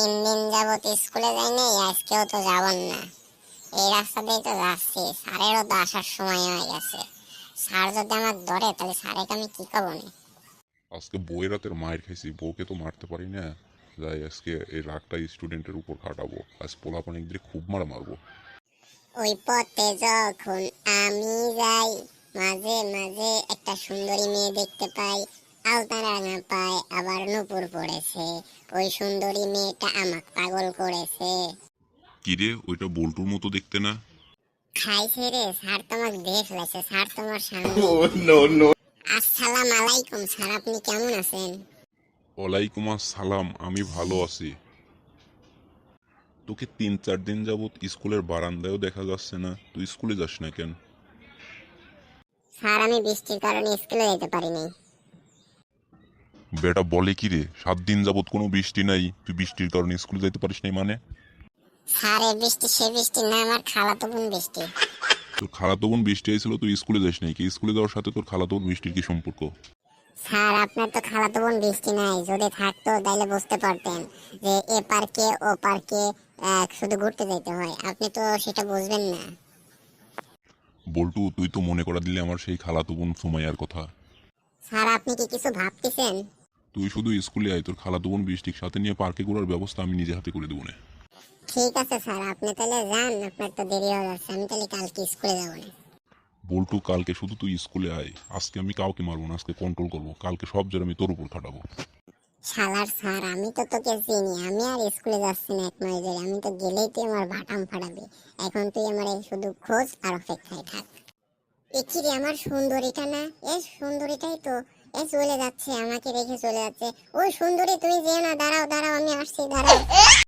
তিন দিন যাবত স্কুলে যাই নাই আজকেও তো যাবন না। এই রাস্তা দিয়ে তো যাচ্ছি স্যারেরও তো আসার সময় হয়ে গেছে। স্যার যদি আমার ধরে তাহলে স্যারেকে আমি কি করব নি? আজকে বউয়ের রাতের মায়ের খাইছি বউকে তো মারতে পারি না। যাই আজকে এই রাগটা স্টুডেন্টের উপর খাটাবো। আজ পোলাপানিক দিয়ে খুব মারা মারবো। ওই পথে যখন আমি যাই মাঝে মাঝে একটা সুন্দরী মেয়ে দেখতে পাই। আলতারাঙা পায় আবার নুপুর পড়েছে। ওই সুন্দরী মেয়েটা আমাক পাগল করেছে। কিরে ওইটা বল্টুর মতো দেখতে না? খাইছে রে স্যার তোমাকে দেখে স্যার তোমার সামনে. আসসালাম আলাইকুম স্যার আপনি কেমন আছেন? ওয়ালাইকুম সালাম আমি ভালো আছি। তোকে তিন চার দিন যাবত স্কুলের বারান্দায়ও দেখা যাচ্ছে না তুই স্কুলে যাস না কেন? স্যার আমি বৃষ্টির কারণে স্কুলে যেতে পারিনি। বেটা বলে কি রে? সাত দিন যাবত কোনো বৃষ্টি নাই। তুই বৃষ্টির কারণে স্কুলে যাইতে পারিস নাই মানে? স্যার এই বৃষ্টি সে বৃষ্টি না আমার খালাতো বোন বৃষ্টি। তোর খালাতো বোন বৃষ্টি আইছিল তুই স্কুলে যাস নাই কি? স্কুলে যাওয়ার সাথে তোর খালাতো বোন বৃষ্টির কি সম্পর্ক? স্যার আপনার তো খালাতো বোন বৃষ্টি নাই। যদি থাকতো তাহলে বুঝতে পারতেন যে এ পার্কে ও পার্কে শুধু ঘুরতে যেতে হয়। আপনি তো সেটা বুঝবেন না। বল্টু তুই তো মনে করা দিলে আমার সেই খালাতো বোন সুমাইয়ার কথা। স্যার আপনি কি কিছু ভাবতেছেন? তুই শুধু স্কুলে আয় তোর খালাতো বোন বৃষ্টির সাথে নিয়ে পার্কে ঘোরার ব্যবস্থা আমি নিজে হাতে করে দেবো না। ঠিক আছে স্যার আপনি তাহলে যান আপনার তো দেরি হয়ে যাচ্ছে আমি তাহলে কালকে স্কুলে যাব না। বল্টু কালকে শুধু তুই স্কুলে আয় আজকে আমি কাউকে মারবো না আজকে কন্ট্রোল করব কালকে সব জোর আমি তোর উপর খাটাবো। শালার স্যার আমি তো তোকে চিনি আমি আর স্কুলে যাচ্ছি না এক মাস ধরে আমি তো গেলেই তুই আমার ভাটাম ফাটাবি এখন তুই আমার এই শুধু খোঁজ আর অপেক্ষায় থাক। একিরে আমার সুন্দরীটা না? এ সুন্দরীটাই তো এ চলে যাচ্ছে, আমাকে রেখে চলে যাচ্ছে। ওই সুন্দরী, তুমি যেও না, দাঁড়াও দাঁড়াও, আমি আসছি, দাঁড়াও।